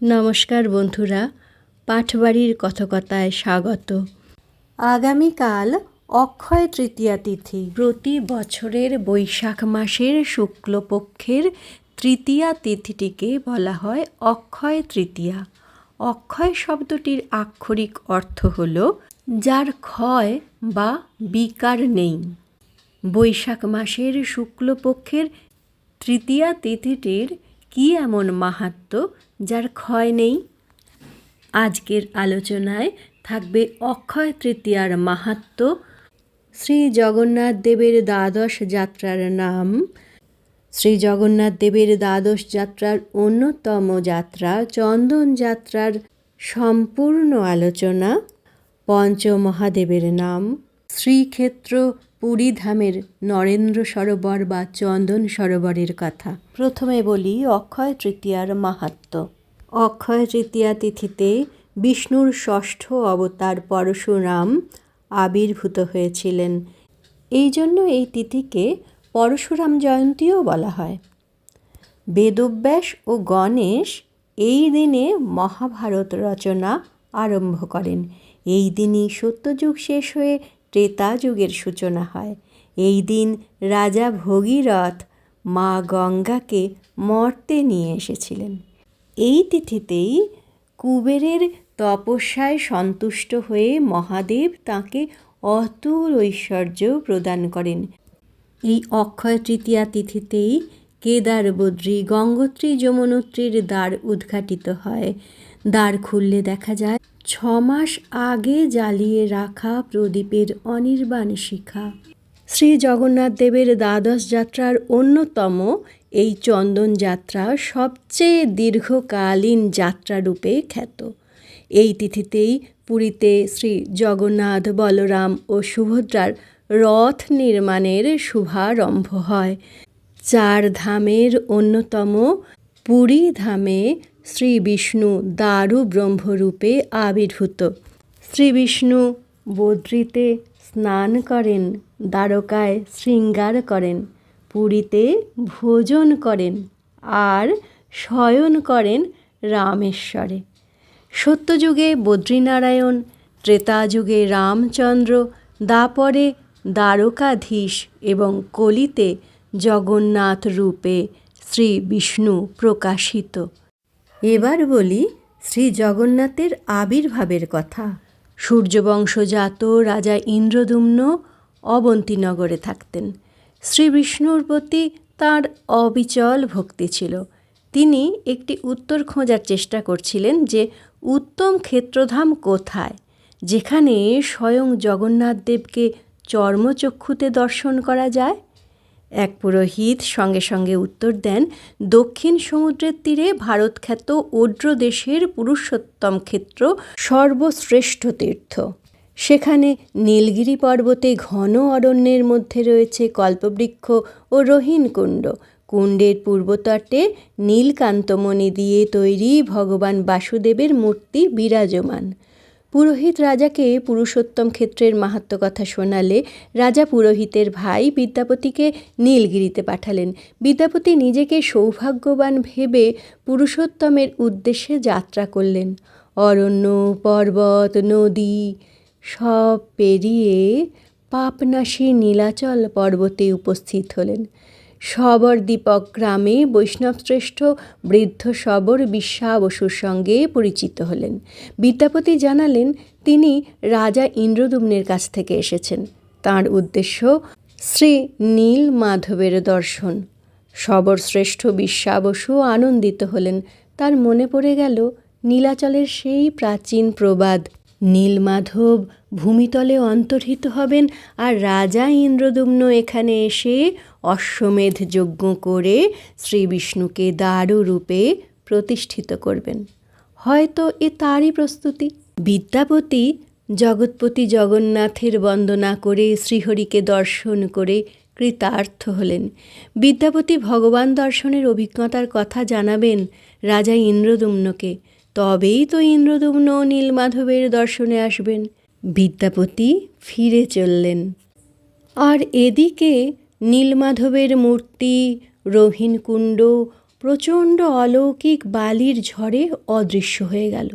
নমস্কার বন্ধুরা, পাঠবাড়ির কথকতায় স্বাগত। আগামীকাল অক্ষয় তৃতীয়া তিথি। প্রতি বছরের বৈশাখ মাসের শুক্লপক্ষের তৃতীয়া তিথিটিকে বলা হয় অক্ষয় তৃতীয়া। অক্ষয় শব্দটির আক্ষরিক অর্থ হল যার ক্ষয় বা বিকার নেই। বৈশাখ মাসের শুক্লপক্ষের তৃতীয়া তিথিটির কি এমন মাহাত্ম্য যার ক্ষয় নেই? আজকের আলোচনায় থাকবে অক্ষয় তৃতীয়ার মাহাত্ম্য শ্রী জগন্নাথ দেবের দ্বাদশ যাত্রার নাম। শ্রী জগন্নাথ দেবের দ্বাদশ যাত্রার অন্যতম যাত্রা চন্দন যাত্রার সম্পূর্ণ আলোচনা, পঞ্চমহাদেবের নাম। শ্রীক্ষেত্র পুরীধামের নরেন্দ্র সরোবর বা চন্দন সরোবরের কথা। প্রথমে বলি অক্ষয় তৃতীয়ার মাহাত্ম্য অক্ষয় তৃতীয়া তিথিতে বিষ্ণুর ষষ্ঠ অবতার পরশুরাম আবির্ভূত হয়েছিলেন। এই জন্য এই তিথিকে পরশুরাম জয়ন্তীও বলা হয়। বেদব্যাস ও গণেশ এই দিনে মহাভারত রচনা আরম্ভ করেন। এই দিনই সত্যযুগ শেষ হয়ে ত্রেতা যুগের সূচনা হয়। এই দিন রাজা ভগীরথ মা গঙ্গাকে মর্তে নিয়ে এসেছিলেন। এই তিথিতেই কুবেরের তপস্যায় সন্তুষ্ট হয়ে মহাদেব তাঁকে অতুল ঐশ্বর্য প্রদান করেন। এই অক্ষয় তৃতীয়া তিথিতেই কেদার বদ্রী গঙ্গোত্রী যমুনোত্রীর দ্বার উদ্ঘাটিত হয়। দ্বার খুললে দেখা যায় ছ মাস আগে জ্বালিয়ে রাখা প্রদীপের অনির্বাণ শিখা। শ্রী জগন্নাথ দেবের দ্বাদশ যাত্রার অন্যতম এই চন্দন যাত্রা সবচেয়ে দীর্ঘকালীন যাত্রারূপে খ্যাত। এই তিথিতেই পুরীতে শ্রী জগন্নাথ, বলরাম ও সুভদ্রার রথ নির্মাণের শুভারম্ভ হয়। চার ধামের অন্যতম পুরী ধামে শ্রী বিষ্ণু দারু ব্রহ্মরূপে আবির্ভূত। শ্রী বিষ্ণু বদ্রিতে স্নান করেন, দ্বারকায় শৃঙ্গার করেন, পুরীতে ভোজন করেন আর শয়ন করেন রামেশ্বরে। সত্যযুগে বদ্রীনারায়ণ, ত্রেতাযুগে রামচন্দ্র, দাপরে দ্বারকাধীশ এবং কলিতে জগন্নাথ রূপে শ্রী বিষ্ণু প্রকাশিত। এবার বলি শ্রী জগন্নাথের আবির্ভাবের কথা। সূর্যবংশজাত রাজা ইন্দ্রদুম্ন অবন্তীনগরে থাকতেন। শ্রী বিষ্ণুর প্রতি তাঁর অবিচল ভক্তি ছিল। তিনি একটি উত্তর খোঁজার চেষ্টা করছিলেন যে উত্তম ক্ষেত্রধাম কোথায়, যেখানে স্বয়ং জগন্নাথ দেবকে চর্মচক্ষুতে দর্শন করা যায়। এক পুরোহিত সঙ্গে সঙ্গে উত্তর দেন, দক্ষিণ সমুদ্রের তীরে ভারতখ্যাত ওড্র দেশের পুরুষোত্তম ক্ষেত্র সর্বশ্রেষ্ঠ তীর্থ। সেখানে নীলগিরি পর্বতে ঘন অরণ্যের মধ্যে রয়েছে কল্পবৃক্ষ ও রোহিণকুণ্ড কুণ্ডের পূর্বতটে নীলকান্তমণি দিয়ে তৈরি ভগবান বাসুদেবের মূর্তি বিরাজমান। পুরোহিত রাজাকে পুরুষোত্তম ক্ষেত্রের মাহাত্ম কথা শোনালে রাজা পুরোহিতের ভাই বিদ্যাপতিকে নীলগিরিতে পাঠালেন। বিদ্যাপতি নিজেকে সৌভাগ্যবান ভেবে পুরুষোত্তমের উদ্দেশ্যে যাত্রা করলেন। অরণ্য, পর্বত, নদী সব পেরিয়ে পাপনাশী নীলাচল পর্বতে উপস্থিত হলেন। সবর দীপক গ্রামে বৈষ্ণবশ্রেষ্ঠ বৃদ্ধ সবর বিশ্বা বসুর সঙ্গে পরিচিত হলেন। বিদ্যাপতি জানালেন, তিনি রাজা ইন্দ্রদুম্নের কাছ থেকে এসেছেন। তাঁর উদ্দেশ্য, শ্রী নীল মাধবের দর্শন। সবর শ্রেষ্ঠ বিশ্বা বসু আনন্দিত হলেন। তার মনে পড়ে গেল, নীলাচলের সেই প্রাচীন প্রবাদ নীলমাধব ভূমিতলে অন্তর্হিত হবেন আর রাজা ইন্দ্রদুম্ন এখানে এসে অশ্বমেধ যজ্ঞ করে শ্রী বিষ্ণুকে দারু রূপে প্রতিষ্ঠিত করবেন। হয়তো এ তারই প্রস্তুতি। বিদ্যাপতি জগৎপতি জগন্নাথের বন্দনা করে শ্রীহরিকে দর্শন করে কৃতার্থ হলেন। বিদ্যাপতি ভগবান দর্শনের অভিজ্ঞতার কথা জানাবেন রাজা ইন্দ্রদুম্নকে। তবেই তো ইন্দ্রদুম্ন নীলমাধবের দর্শনে আসবেন। বিদ্যাপতি ফিরে চললেন। আর এদিকে নীলমাধবের মূর্তি রোহিণকুণ্ড প্রচণ্ড অলৌকিক বালির ঝড়ে অদৃশ্য হয়ে গেল।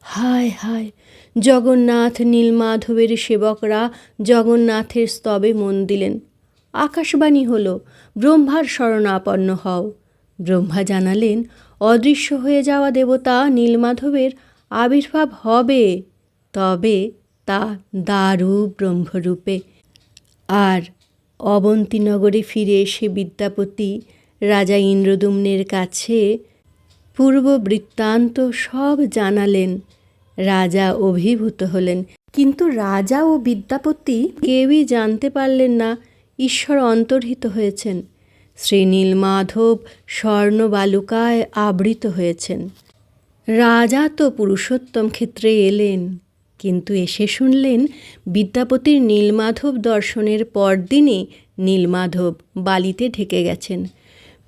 হায় হায়, জগন্নাথ নীলমাধবের সেবকরা জগন্নাথের স্তবে মন দিলেন। আকাশবাণী হল, ব্রহ্মার শরণাপন্ন হও। ব্রহ্মা জানালেন, অদৃশ্য হয়ে যাওয়া দেবতা নীলমাধবের আবির্ভাব হবে। তবে তা দারু ব্রহ্মরূপে। আর অবন্তীনগরে ফিরে এসে বিদ্যাপতি রাজা ইন্দ্রদুম্নের কাছে পূর্ব বৃত্তান্ত সব জানালেন। রাজা অভিভূত হলেন। কিন্তু রাজা ও বিদ্যাপতি কেউই জানতে পারলেন না ঈশ্বর অন্তর্হিত হয়েছেন। শ্রীনীল মাধব স্বর্ণ বালুকায় আবৃত হয়েছেন। রাজা তো পুরুষোত্তম ক্ষেত্রে এলেন। কিন্তু এসে শুনলেন বিদ্যাপতির নীলমাধব দর্শনের পরদিনই নীলমাধব বালিতে ঢেকে গেছেন।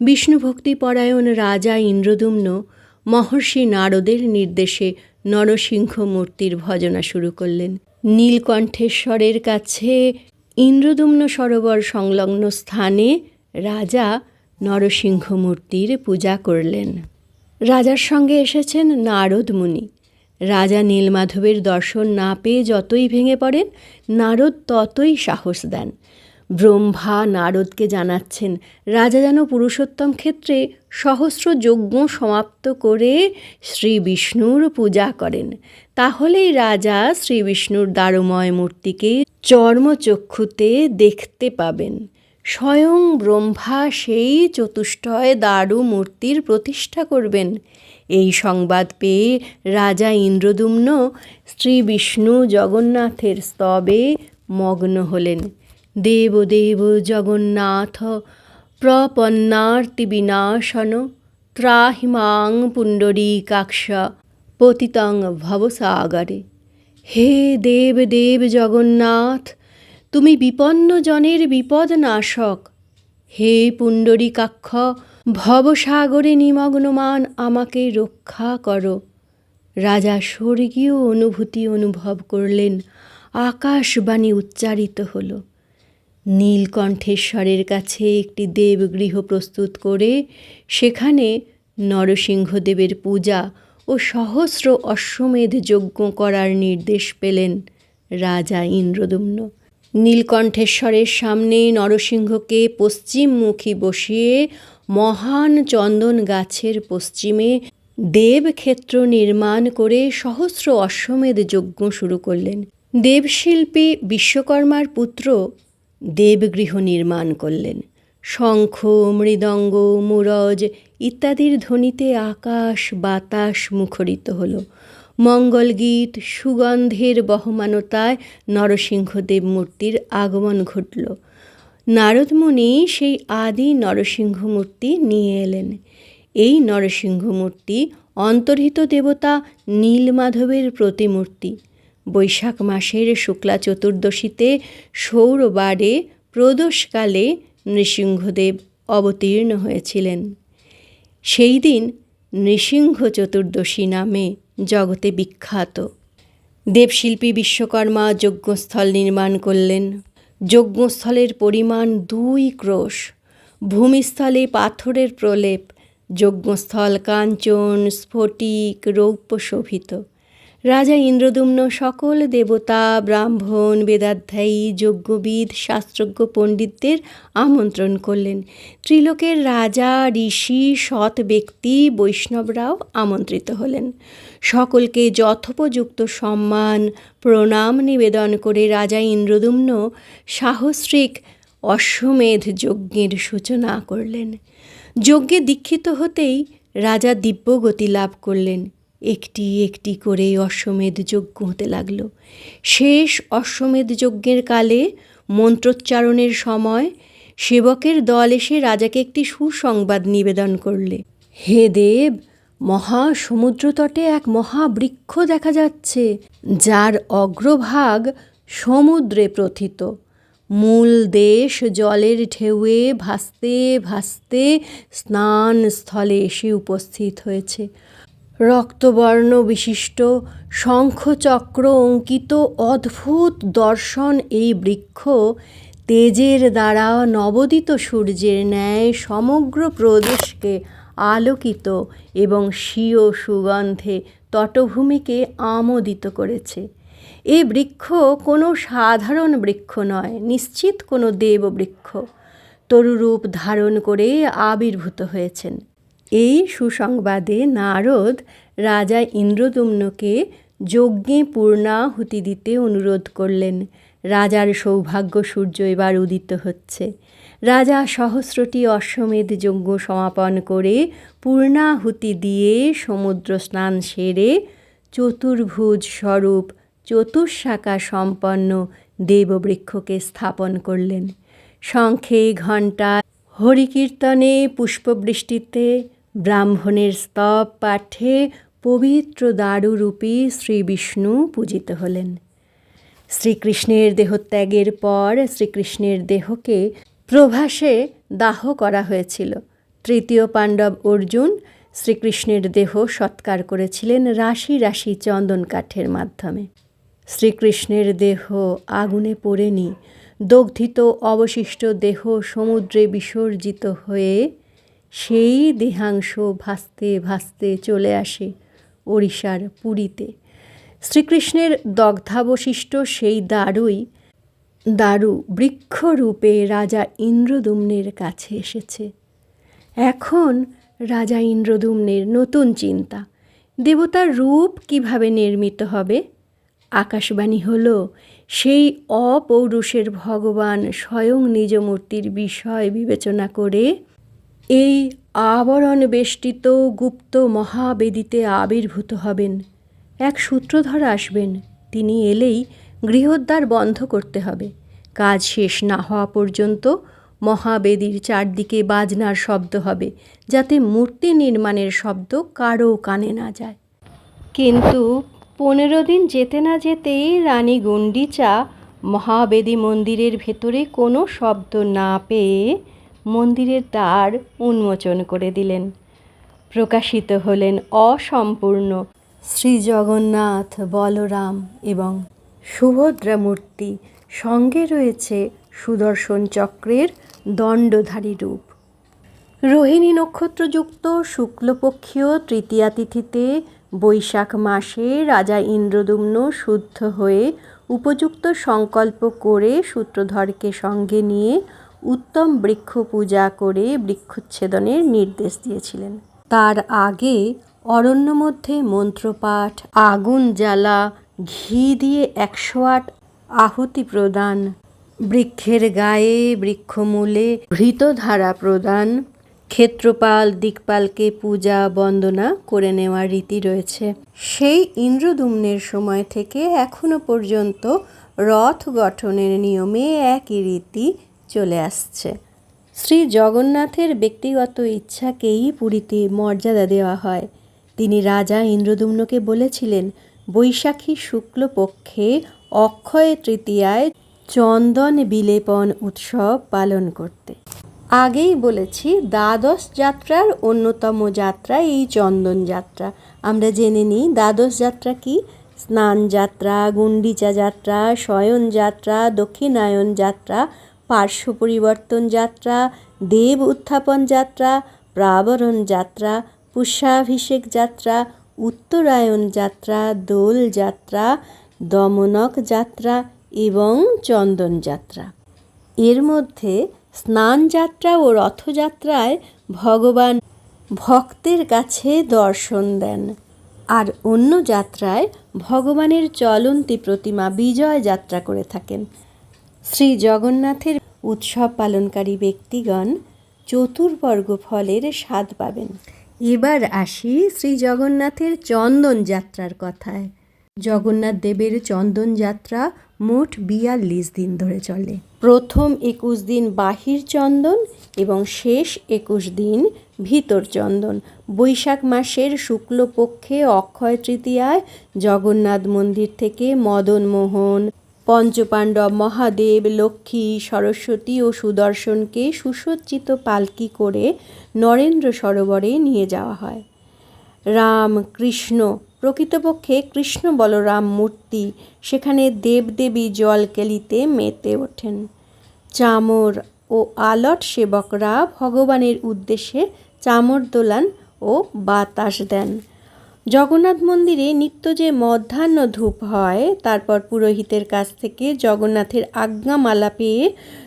বিষ্ণুভক্তিপরায়ণ রাজা ইন্দ্রদুম্ন মহর্ষি নারদের নির্দেশে নরসিংহ মূর্তির ভজনা শুরু করলেন। নীলকণ্ঠেশ্বরের কাছে ইন্দ্রদুম্ন সরোবর সংলগ্ন স্থানে রাজা নরসিংহ মূর্তির পূজা করলেন। রাজার সঙ্গে এসেছেন নারদ মুনি। রাজা নীলমাধবের দর্শন না পেয়ে যতই ভেঙে পড়েন, নারদ ততই সাহস দেন। ব্রহ্মা নারদকে জানাচ্ছেন, রাজা যেন পুরুষোত্তম ক্ষেত্রে সহস্র যজ্ঞ সমাপ্ত করে শ্রী বিষ্ণুর পূজা করেন। তাহলেই রাজা শ্রী বিষ্ণুর দারুময় মূর্তিকে চর্মচক্ষুতে দেখতে পাবেন। স্বয়ং ব্রহ্মা সেই চতুষ্টয় দারু মূর্তির প্রতিষ্ঠা করবেন। এই সংবাদ পেয়ে রাজা ইন্দ্রদুম্ন শ্রী বিষ্ণু জগন্নাথের স্তবে মগ্ন হলেন। দেব দেব জগন্নাথ, প্রপন্নার্তি বিনাশন, ত্রাহিমাং পুণ্ডরী পুণ্ডরীকাক্ষ, পতিতং ভবসাগরে। হে দেব দেব জগন্নাথ, তুমি বিপন্ন জনের বিপদ নাশক হে পুণ্ডরীকাক্ষ ভবসাগরে নিমগ্নমান আমাকে রক্ষা করো। রাজা স্বর্গীয় অনুভূতি অনুভব করলেন, আকাশবাণী উচ্চারিত হল। নীলকণ্ঠেশ্বরের কাছে একটি দেবগৃহ প্রস্তুত করে, সেখানে নরসিংহদেবের পূজা ও সহস্র অশ্বমেধ যজ্ঞ করার নির্দেশ পেলেন রাজা ইন্দ্রদুম্ন। নীলকণ্ঠেশ্বরের সামনে নরসিংহকে পশ্চিমমুখী বসিয়ে মহান চন্দন গাছের পশ্চিমে দেবক্ষেত্র নির্মাণ করে সহস্র অশ্বমেধ যজ্ঞ শুরু করলেন। দেবশিল্পী বিশ্বকর্মার পুত্র দেবগৃহ নির্মাণ করলেন। শঙ্খ, মৃদঙ্গ, মুরজ ইত্যাদির ধ্বনিতে আকাশ, বাতাস মুখরিত হল। মঙ্গলগীত, সুগন্ধের বহমানতায় নরসিংহদেব মূর্তির আগমন ঘটল। নারদমুনি সেই আদি নরসিংহ মূর্তি নিয়ে এলেন। এই নরসিংহ মূর্তি অন্তর্হিত দেবতা নীলমাধবের প্রতিমূর্তি। বৈশাখ মাসের শুক্লা চতুর্দশীতে সৌরবারে প্রদোষকালে নৃসিংহদেব অবতীর্ণ হয়েছিলেন। সেই দিন নৃসিংহ চতুর্দশী নামে জগতে বিখ্যাত। দেবশিল্পী বিশ্বকর্মা যজ্ঞস্থল নির্মাণ করলেন। যজ্ঞস্থলের পরিমাণ দুই ক্রোশ। ভূমিস্থলে পাথরের প্রলেপ। যজ্ঞস্থল কাঞ্চন স্ফটিক রৌপ্য শোভিত। রাজা ইন্দ্রদুম্ন সকল দেবতা, ব্রাহ্মণ, বেদাধ্যায়ী, যজ্ঞবিদ, শাস্ত্রজ্ঞ পণ্ডিতদের আমন্ত্রণ করলেন। ত্রিলোকের রাজা, ঋষি, সৎ ব্যক্তি বৈষ্ণবরাও আমন্ত্রিত হলেন। সকলকে যথোপযুক্ত সম্মান, প্রণাম নিবেদন করে রাজা ইন্দ্রদুম্ন সাহস্রিক অশ্বমেধ যজ্ঞের সূচনা করলেন। যজ্ঞে দীক্ষিত হতেই রাজা দিব্যগতি লাভ করলেন। একটি একটি করে অশ্বমেধ যজ্ঞ হতে লাগল। শেষ অশ্বমেধ যজ্ঞের কালে মন্ত্রোচ্চারণের সময় সেবকের দল এসে রাজাকে একটি সুসংবাদ নিবেদন করলে। হে দেব মহা সমুদ্রতটে এক মহাবৃক্ষ দেখা যাচ্ছে, যার অগ্রভাগ সমুদ্রে প্রথিত। মূল দেশ জলের ঢেউয়ে ভাসতে ভাসতে স্নান স্থলে এসে উপস্থিত হয়েছে। রক্তবর্ণ বিশিষ্ট শঙ্খচক্র অঙ্কিত অদ্ভুত দর্শন এই বৃক্ষ তেজের দ্বারা নবোদিত সূর্যের ন্যায় সমগ্র প্রদেশকে আলোকিত এবং স্বীয় সুগন্ধে তটভূমিকে আমোদিত করেছে। এ বৃক্ষ কোনো সাধারণ বৃক্ষ নয়, নিশ্চিত কোনো দেব বৃক্ষ তরুরূপ ধারণ করে আবির্ভূত হয়েছেন। এই সুসংবাদে নারদ রাজা ইন্দ্রদুম্নকে যজ্ঞে পূর্ণাহুতি দিতে অনুরোধ করলেন। রাজার সৌভাগ্য সূর্য এবার উদিত হচ্ছে। রাজা সহস্রটি অশ্বমেধ যজ্ঞ সমাপন করে পূর্ণাহুতি দিয়ে সমুদ্র স্নান সেরে চতুর্ভুজ স্বরূপ চতুর্শাখা সম্পন্ন দেববৃক্ষকে স্থাপন করলেন। শঙ্খে ঘণ্টা হরিকীর্তনে পুষ্পবৃষ্টিতে ব্রাহ্মণের স্তব পাঠে পবিত্র দারুরূপী শ্রী বিষ্ণু পূজিত হলেন। শ্রীকৃষ্ণের দেহত্যাগের পর শ্রীকৃষ্ণের দেহকে প্রভাসে দাহ করা হয়েছিল। তৃতীয় পাণ্ডব অর্জুন শ্রীকৃষ্ণের দেহ সৎকার করেছিলেন রাশি রাশি চন্দন কাঠের মাধ্যমে। শ্রীকৃষ্ণের দেহ আগুনে পড়েনি। দগ্ধিত অবশিষ্ট দেহ সমুদ্রে বিসর্জিত হয়ে সেই দেহাংশ ভাসতে ভাসতে চলে আসে ওড়িশার পুরীতে। শ্রীকৃষ্ণের দগ্ধাবশিষ্ট সেই দারুই, দারু বৃক্ষরূপে রাজা ইন্দ্রদুম্নের কাছে এসেছে। এখন রাজা ইন্দ্রদুম্নের নতুন চিন্তা, দেবতার রূপ কীভাবে নির্মিত হবে? আকাশবাণী হল, সেই অপৌরুষের ভগবান স্বয়ং নিজ মূর্তির বিষয় বিবেচনা করে এই আবরণ বেষ্টিত গুপ্ত মহাবেদিতে আবির্ভূত হবেন। এক সূত্রধর আসবেন, তিনি এলেই গৃহদ্বার বন্ধ করতে হবে। কাজ শেষ না হওয়া পর্যন্ত মহাবেদীর চারদিকে বাজনার শব্দ হবে, যাতে মূর্তি নির্মাণের শব্দ কারও কানে না যায়। কিন্তু পনেরো দিন যেতে না যেতেই রানী গুন্ডিচা মহাবেদী মন্দিরের ভেতরে কোনো শব্দ না পেয়ে মন্দিরের দ্বার উন্মোচন করে দিলেন। প্রকাশিত হলেন অসম্পূর্ণ শ্রী জগন্নাথ বলরাম এবং সুভদ্রা মূর্তি সঙ্গে রয়েছে সুদর্শন চক্রের দণ্ডধারী রূপ। রোহিণী নক্ষত্রযুক্ত শুক্লপক্ষীয় তৃতীয়া তিথিতে বৈশাখ মাসে রাজা ইন্দ্রদুম্ন শুদ্ধ হয়ে উপযুক্ত সংকল্প করে সূত্রধরকে সঙ্গে নিয়ে উত্তম বৃক্ষ পূজা করে বৃক্ষচ্ছেদনের নির্দেশ দিয়েছিলেন। তার আগে অরণ্য মধ্যে মন্ত্রপাঠ, আগুন জ্বালা, ঘি দিয়ে একশো আট আহুতি প্রদান, বৃক্ষের গায়ে বৃক্ষমূলে ঘৃতধারা প্রদান, ক্ষেত্রপাল, দিকপালকে পূজা বন্দনা করে নেওয়ার রীতি রয়েছে। সেই ইন্দ্রদুম্নের সময় থেকে এখনও পর্যন্ত রথ গঠনের নিয়মে একই রীতি চলে আসছে। শ্রী জগন্নাথের ব্যক্তিগত ইচ্ছাকেই পুরীতে মর্যাদা দেওয়া হয়। তিনি রাজা ইন্দ্রদুম্নকে বলেছিলেন, বৈশাখী শুক্লপক্ষে অক্ষয় তৃতীয়ায় চন্দন বিলেপন উৎসব পালন করতে। আগেই বলেছি, দ্বাদশ যাত্রার অন্যতম যাত্রা এই চন্দন যাত্রা। আমরা জেনে নিই, দ্বাদশ যাত্রা কি? স্নান যাত্রা গুন্ডিচা যাত্রা, শয়ন যাত্রা, দক্ষিণায়ন যাত্রা পার্শ্ব পরিবর্তন যাত্রা, দেব উত্থাপন যাত্রা, প্রাবরণ যাত্রা, পুষ্যাভিষেক যাত্রা, উত্তরায়ণ যাত্রা, দোল যাত্রা, দমনক যাত্রা এবং চন্দন যাত্রা। এর মধ্যে স্নান যাত্রা ও রথযাত্রায় ভগবান ভক্তের কাছে দর্শন দেন। আর অন্য যাত্রায় ভগবানের চলন্তি প্রতিমা বিজয় যাত্রা করে থাকেন। শ্রী জগন্নাথের উৎসব পালনকারী ব্যক্তিগণ চতুর্বর্গ ফলের স্বাদ পাবেন। এবার আসি শ্রী জগন্নাথের চন্দন যাত্রার কথায়। জগন্নাথ দেবের চন্দন যাত্রা মোট বিয়াল্লিশ দিন ধরে চলে। প্রথম একুশ দিন বাহির চন্দন এবং শেষ একুশ দিন ভিতর চন্দন। বৈশাখ মাসের শুক্লপক্ষে অক্ষয় তৃতীয়ায় জগন্নাথ মন্দির থেকে মদনমোহন পঞ্চপাণ্ডব মহাদেব, লক্ষ্মী, সরস্বতী ও সুদর্শনকে সুসজ্জিত পালকি করে নরেন্দ্র সরোবরে নিয়ে যাওয়া হয়। রাম, কৃষ্ণ, প্রকৃতপক্ষে কৃষ্ণ বলরাম মূর্তি সেখানে দেবদেবী জলকেলিতে মেতে ওঠেন। চামর ও আলট সেবকরা ভগবানের উদ্দেশ্যে চামর দোলান ও বাতাস দেন। জগন্নাথ মন্দিরে নিত্য যে মধ্যাহ্ন ধূপ হয়, তারপর পুরোহিতের কাছ থেকে জগন্নাথের আজ্ঞামালা পেয়ে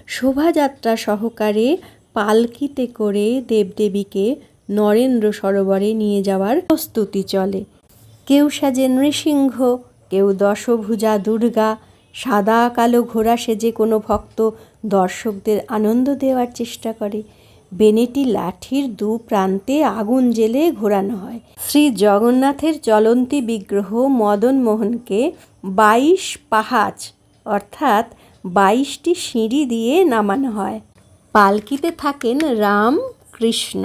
শোভাযাত্রা সহকারে পালকিতে করে দেবদেবীকে নরেন্দ্র সরোবরে নিয়ে যাওয়ার প্রস্তুতি চলে। কেউ সাজে নৃসিংহ, কেউ দশভুজা দুর্গা, সাদা কালো ঘোড়া সেজে কোনো ভক্ত দর্শকদের আনন্দ দেওয়ার চেষ্টা করে। বেনেটি লাঠির দু প্রান্তে আগুন জেলে ঘোরানো হয়। শ্রী জগন্নাথের চলন্তি বিগ্রহ মদন মোহনকে বাইশ পাহাচ, অর্থাৎ বাইশটি সিঁড়ি দিয়ে নামানো হয়। পালকিতে থাকেন রাম কৃষ্ণ।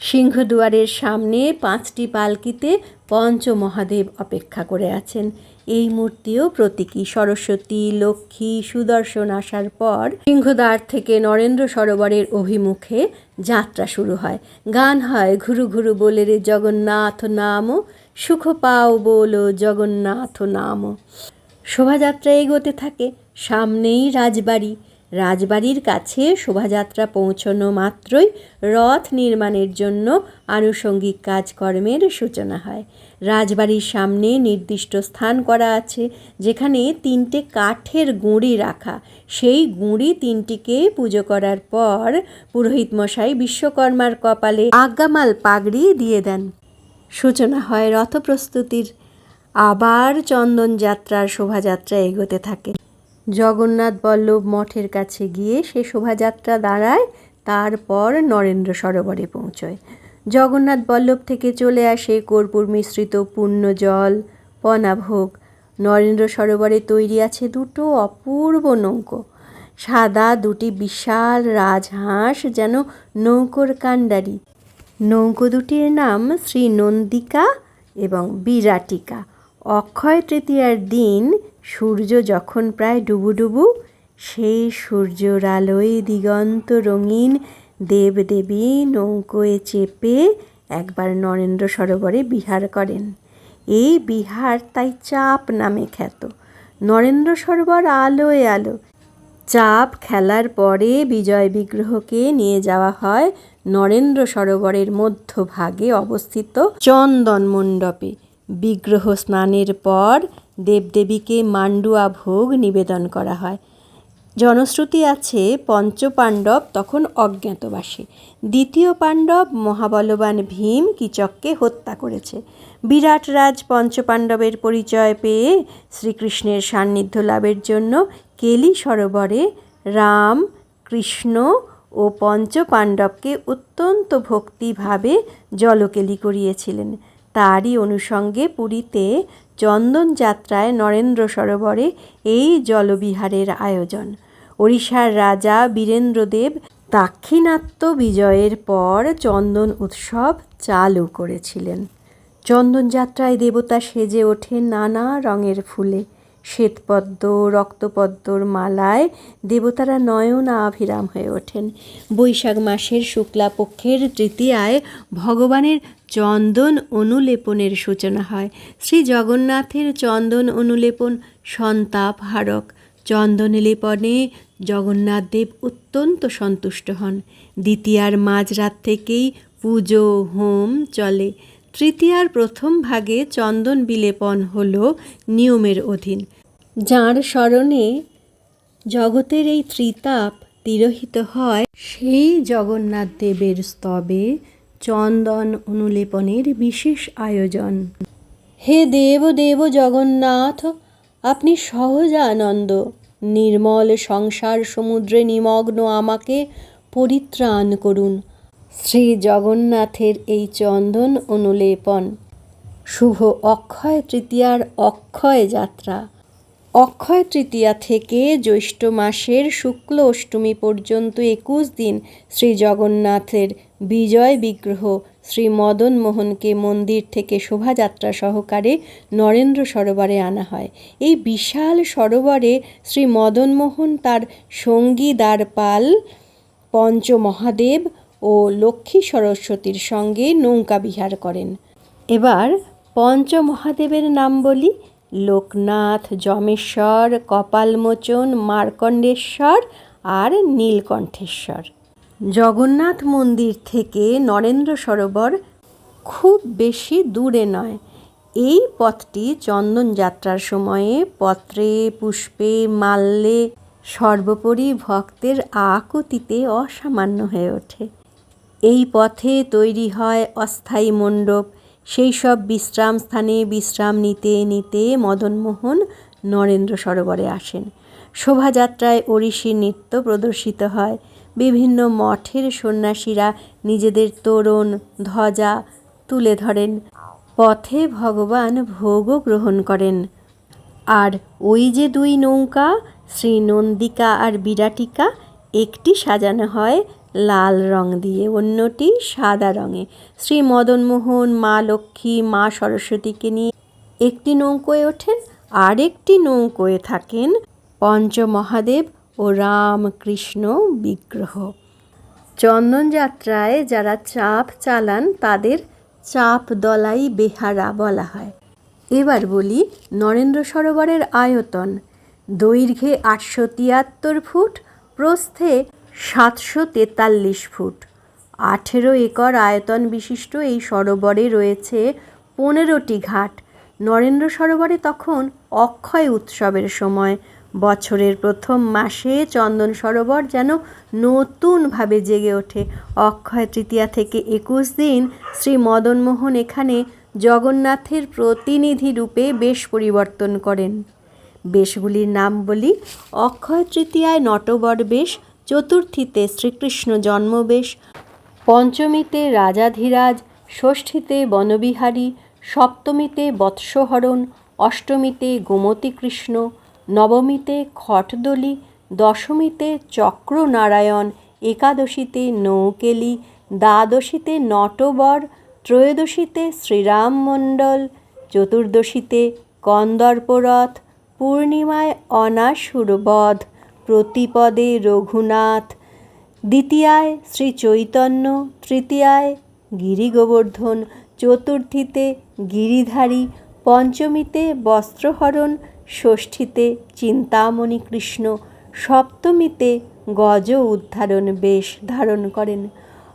সিংহদুয়ারের সামনে পাঁচটি পালকিতে পঞ্চমহাদেব অপেক্ষা করে আছেন। এই মূর্তিও প্রতীকী। সরস্বতী, লক্ষ্মী, সুদর্শন আসার পর সিংহদ্বার থেকে নরেন্দ্র সরোবরের অভিমুখে যাত্রা শুরু হয়। গান হয় ঘুরু ঘুরু বলে রে জগন্নাথ নাম, সুখ পাও বলো জগন্নাথ নাম। শোভাযাত্রা এগোতে থাকে, সামনেই রাজবাড়ি। রাজবাড়ির কাছে শোভাযাত্রা পৌঁছনো মাত্রই রথ নির্মাণের জন্য আনুষঙ্গিক কাজকর্মের সূচনা হয়। রাজবাড়ির সামনে নির্দিষ্ট স্থান করা আছে, যেখানে তিনটে কাঠের গুঁড়ি রাখা। সেই গুঁড়ি তিনটিকে পুজো করার পর পুরোহিত মশাই বিশ্বকর্মার কপালে আজ্ঞামাল পাগড়ি দিয়ে দেন। সূচনা হয় রথ প্রস্তুতির আবার চন্দন যাত্রার শোভাযাত্রা এগোতে থাকে। জগন্নাথ বল্লভ মঠের কাছে গিয়ে সে শোভাযাত্রা দাঁড়ায়, তারপর নরেন্দ্র সরোবরে পৌঁছয়। জগন্নাথ বল্লভ থেকে চলে আসে কর্পূর মিশ্রিত পূর্ণ জল পনাভোগ নরেন্দ্র সরোবরে তৈরি আছে দুটো অপূর্ব নৌকো। সাদা, দুটি বিশাল রাজহাঁস যেন নৌকোর কাণ্ডারি। নৌকো দুটির নাম শ্রী নন্দিকা এবং বিরাটিকা। অক্ষয় তৃতীয়ার দিন সূর্য যখন প্রায় ডুবুডুবু সেই সূর্যর আলোয় দিগন্ত রঙিন, দেবদেবী নৌকোয় চেপে একবার নরেন্দ্র সরোবরে বিহার করেন। এই বিহার তাই চাপ নামে খ্যাত। নরেন্দ্র সরোবর আলোয় আলো। চাপ খেলার পরে বিজয় বিগ্রহকে নিয়ে যাওয়া হয় নরেন্দ্র সরোবরের মধ্যভাগে অবস্থিত চন্দন মণ্ডপে বিগ্রহ স্নানের পর দেবদেবীকে মান্ডুয়া ভোগ নিবেদন করা হয়। জনশ্রুতি আছে, পঞ্চপাণ্ডব তখন অজ্ঞাতবাসী। দ্বিতীয় পাণ্ডব মহাবলবান ভীম কিচককে হত্যা করেছে। বিরাট রাজ পঞ্চপাণ্ডবের পরিচয় পেয়ে শ্রীকৃষ্ণের সান্নিধ্য লাভের জন্য কেলি সরোবরে রাম, কৃষ্ণ ও পঞ্চপাণ্ডবকে অত্যন্ত ভক্তিভাবে জলকেলি করিয়েছিলেন। তারই অনুষঙ্গে পুরীতে চন্দন যাত্রায় নরেন্দ্র সরোবরে এই জলবিহারের আয়োজন। ওড়িশার রাজা বীরেন্দ্রদেব দাক্ষিণাত্য বিজয়ের পর চন্দন উৎসব চালু করেছিলেন। চন্দন যাত্রায় দেবতা সেজে ওঠে নানা রঙের ফুলে। শ্বেতপদ্ম, রক্তপদ্মর মালায় দেবতারা নয়ন আভিরাম হয়ে ওঠেন। বৈশাখ মাসের শুক্লাপক্ষের তৃতীয়ায় ভগবানের চন্দন অনুলেপনের সূচনা হয়। শ্রী জগন্নাথের চন্দন অনুলেপন সন্তাপ হারক। চন্দন লেপনে জগন্নাথদেব অত্যন্ত সন্তুষ্ট হন। দ্বিতীয়ার মাঝরাত থেকেই পুজো হোম চলে। তৃতীয়ার প্রথম ভাগে চন্দন বিলেপন হল নিয়মের অধীন। যাঁর স্মরণে জগতের এই ত্রিতাপ তিরোহিত হয়, সেই জগন্নাথ দেবের স্তবে চন্দন অনুলেপনের বিশেষ আয়োজন। হে দেব দেব জগন্নাথ, আপনি সহজ আনন্দ নির্মল সংসার সমুদ্রে নিমগ্ন আমাকে পরিত্রাণ করুন। শ্রী জগন্নাথের এই চন্দন অনুলেপন। শুভ অক্ষয় তৃতীয়ার অক্ষয় যাত্রা। অক্ষয় তৃতীয়া থেকে জ্যৈষ্ঠ মাসের শুক্ল অষ্টমী পর্যন্ত একুশ দিন শ্রী জগন্নাথের বিজয় বিগ্রহ শ্রী মদন মোহনকে মন্দির থেকে শোভাযাত্রা সহকারে নরেন্দ্র সরোবরে আনা হয়। এই বিশাল সরোবরে শ্রী মদন মোহন তার সঙ্গী দ্বারপাল পঞ্চমহাদেব ও লক্ষ্মী সরস্বতীর সঙ্গে নৌকা বিহার করেন। এবার পঞ্চমহাদেবের নাম বলি। লোকনাথ, যমেশ্বর, কপালমোচন, মার্কণ্ডেশ্বর আর নীলকণ্ঠেশ্বর। জগন্নাথ মন্দির থেকে নরেন্দ্র সরোবর খুব বেশি দূরে নয়। এই পথটি চন্দন যাত্রার সময়ে পত্রে, পুষ্পে, মাল্যে সর্বোপরি ভক্তের আকুতিতে অসামান্য হয়ে ওঠে। এই পথে তৈরি হয় অস্থায়ী মণ্ডপ সেই সব বিশ্রাম স্থানে বিশ্রাম নিতে নিতে মদনমোহন নরেন্দ্র সরোবরে আসেন। শোভাযাত্রায় ওড়িশি নৃত্য প্রদর্শিত হয়। বিভিন্ন মঠের সন্ন্যাসীরা নিজেদের তোরণ, ধ্বজা তুলে ধরেন। পথে ভগবান ভোগও গ্রহণ করেন। আর ওই যে দুই নৌকা শ্রী নন্দিকা আর বিরাটিকা, একটি সাজানো হয় লাল রং দিয়ে অন্যটি সাদা রঙে। শ্রী মদনমোহন মা লক্ষ্মী, মা সরস্বতীকে নিয়ে একটি নৌকোয় ওঠেন, আরেকটি নৌকোয় থাকেন পঞ্চমহাদেব ও রামকৃষ্ণ বিগ্রহ। চন্দনযাত্রায় যারা চাপ চালান, তাদের চাপ দলাই বেহারা বলা হয়। এবার বলি নরেন্দ্র সরোবরের আয়তন। দৈর্ঘ্যে আটশো তিয়াত্তর ফুট, প্রস্থে সাতশো তেতাল্লিশ ফুট। আঠেরো একর আয়তন বিশিষ্ট এই সরোবরে রয়েছে পনেরোটি ঘাট। নরেন্দ্র সরোবরে তখন অক্ষয় উৎসবের সময়। বছরের প্রথম মাসে চন্দন সরোবর যেন নতুনভাবে জেগে ওঠে। অক্ষয় তৃতীয়া থেকে একুশ দিন শ্রী মদনমোহন এখানে জগন্নাথের প্রতিনিধি রূপে বেশ পরিবর্তন করেন। বেশগুলির নাম বলি অক্ষয় তৃতীয়ায় নটবর বেশ চতুর্থীতে শ্রীকৃষ্ণ জন্মবেশ, পঞ্চমীতে রাজাধিরাজ, ষষ্ঠীতে বনবিহারী, সপ্তমীতে বৎসহরণ, অষ্টমীতে গোমতী কৃষ্ণ নবমীতে খটদলি, দশমীতে চক্রনারায়ণ, একাদশীতে নৌকেলি, দ্বাদশীতে নটবর, ত্রয়োদশীতে শ্রীরাম মণ্ডল, চতুর্দশীতে কন্দর্পরথ, পূর্ণিমায় অনাসুরবধ। প্রতিপদে রঘুনাথ। দ্বিতীয়ায় শ্রী চৈতন্য, তৃতীয়ায় গিরিগোবর্ধন, চতুর্থীতে গিরিধারী, পঞ্চমীতে বস্ত্রহরণ, ষষ্ঠীতে চিন্তামণি কৃষ্ণ সপ্তমীতে গজ উদ্ধারণ বেশ ধারণ করেন।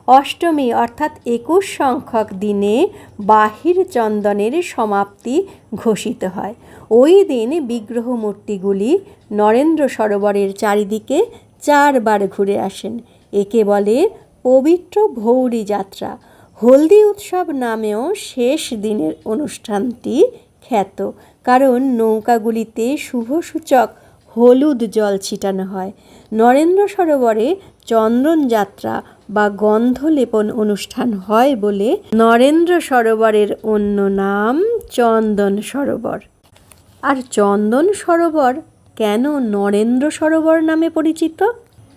অষ্টমী অর্থাৎ একুশ সংখ্যক দিনে বাহির চন্দনের সমাপ্তি ঘোষিত হয়। ওই দিন বিগ্রহ মূর্তিগুলি নরেন্দ্র সরোবরের চারিদিকে চারবার ঘুরে আসেন। একে বলে পবিত্র ভৌরী যাত্রা। হলদি উৎসব নামেও শেষ দিনের অনুষ্ঠানটি খ্যাত। কারণ নৌকাগুলিতে শুভসূচক হলুদ জল ছিটানো হয়। নরেন্দ্র সরোবরে চন্দন যাত্রা বা গন্ধ লেপন অনুষ্ঠান হয় বলে নরেন্দ্র সরোবরের অন্য নাম চন্দন সরোবর। আর চন্দন সরোবর কেন নরেন্দ্র সরোবর নামে পরিচিত?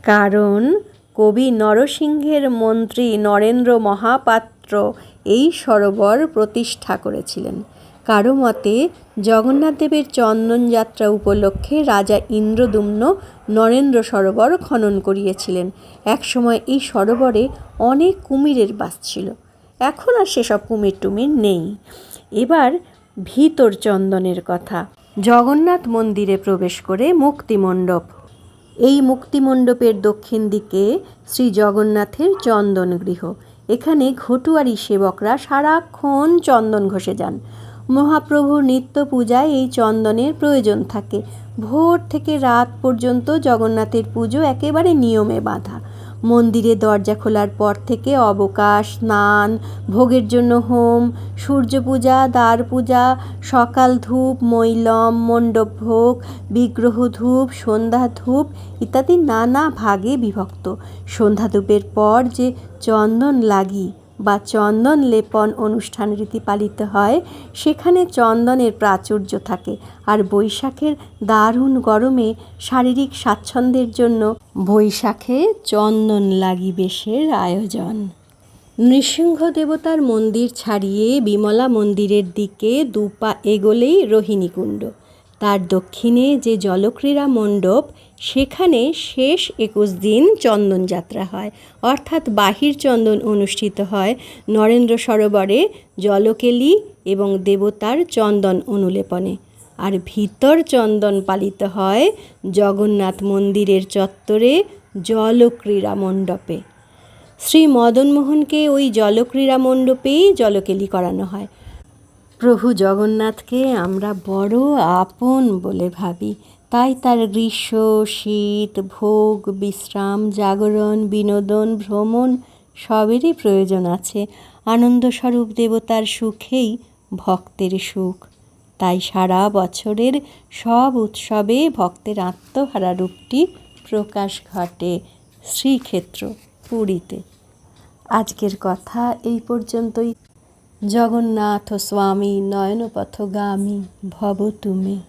কারণ কবি নরসিংহের মন্ত্রী নরেন্দ্র মহাপাত্র এই সরোবর প্রতিষ্ঠা করেছিলেন। কারও মতে জগন্নাথদেবের চন্দনযাত্রা উপলক্ষে রাজা ইন্দ্রদুম্ন নরেন্দ্র সরোবর খনন করিয়েছিলেন। একসময় এই সরোবরে অনেক কুমিরের বাস ছিল। এখন আর সেসব কুমির টুমির নেই। এবার ভিতর চন্দনের কথা। জগন্নাথ মন্দিরে প্রবেশ করে মুক্তিমণ্ডপ এই মুক্তিমণ্ডপের দক্ষিণ দিকে শ্রী জগন্নাথের চন্দন গৃহ। এখানে ঘটুয়ারি সেবকরা সারাক্ষণ চন্দন ঘষে যান। মহাপ্রভুর নিত্য পূজায় এই চন্দনের প্রয়োজন থাকে। ভোর থেকে রাত পর্যন্ত জগন্নাথের পুজো একেবারে নিয়মে বাঁধা। মন্দিরে দরজা খোলার পর থেকে অবকাশ, স্নান, ভোগের জন্য হোম, সূর্য পূজা, দ্বার পূজা, সকাল ধূপ, মৈলম, মণ্ডপ ভোগ, বিগ্রহ ধূপ, সন্ধ্যা ধূপ ইত্যাদি নানা ভাগে বিভক্ত। সন্ধ্যা ধূপের পর যে চন্দন লাগি বা চন্দন লেপন অনুষ্ঠান রীতি পালিত হয়, সেখানে চন্দনের প্রাচুর্য থাকে আর বৈশাখের দারুণ গরমে শারীরিক স্বাচ্ছন্দ্যের জন্য বৈশাখে চন্দন লাগি বেশের আয়োজন। নৃসিংহ দেবতার মন্দির ছাড়িয়ে বিমলা মন্দিরের দিকে দুপা এগোলেই রোহিণীকুণ্ড। তার দক্ষিণে যে জলক্রীড়া মণ্ডপ সেখানে শেষ একুশ দিন চন্দন যাত্রা হয়। অর্থাৎ বাহির চন্দন অনুষ্ঠিত হয় নরেন্দ্র সরোবরে, জলকেলি এবং দেবতার চন্দন অনুলেপনে। আর ভিতর চন্দন পালিত হয় জগন্নাথ মন্দিরের চত্বরে জলক্রীড়া মণ্ডপে। শ্রী মদনমোহনকে ওই জলক্রীড়া মণ্ডপেই জলকেলি করানো হয়। প্রভু জগন্নাথকে আমরা বড় আপন বলে ভাবি। তাই তার গ্রীষ্ম, শীত, ভোগ, বিশ্রাম, জাগরণ, বিনোদন, ভ্রমণ সবেরই প্রয়োজন আছে। আনন্দস্বরূপ দেবতার সুখেই ভক্তের সুখ। তাই সারা বছরের সব উৎসবে ভক্তের আত্মহারা রূপটি প্রকাশ ঘটে শ্রীক্ষেত্র পুরীতে। আজকের কথা এই পর্যন্তই। জগন্নাথ স্বামী নয়নপথগামী ভব তুমি।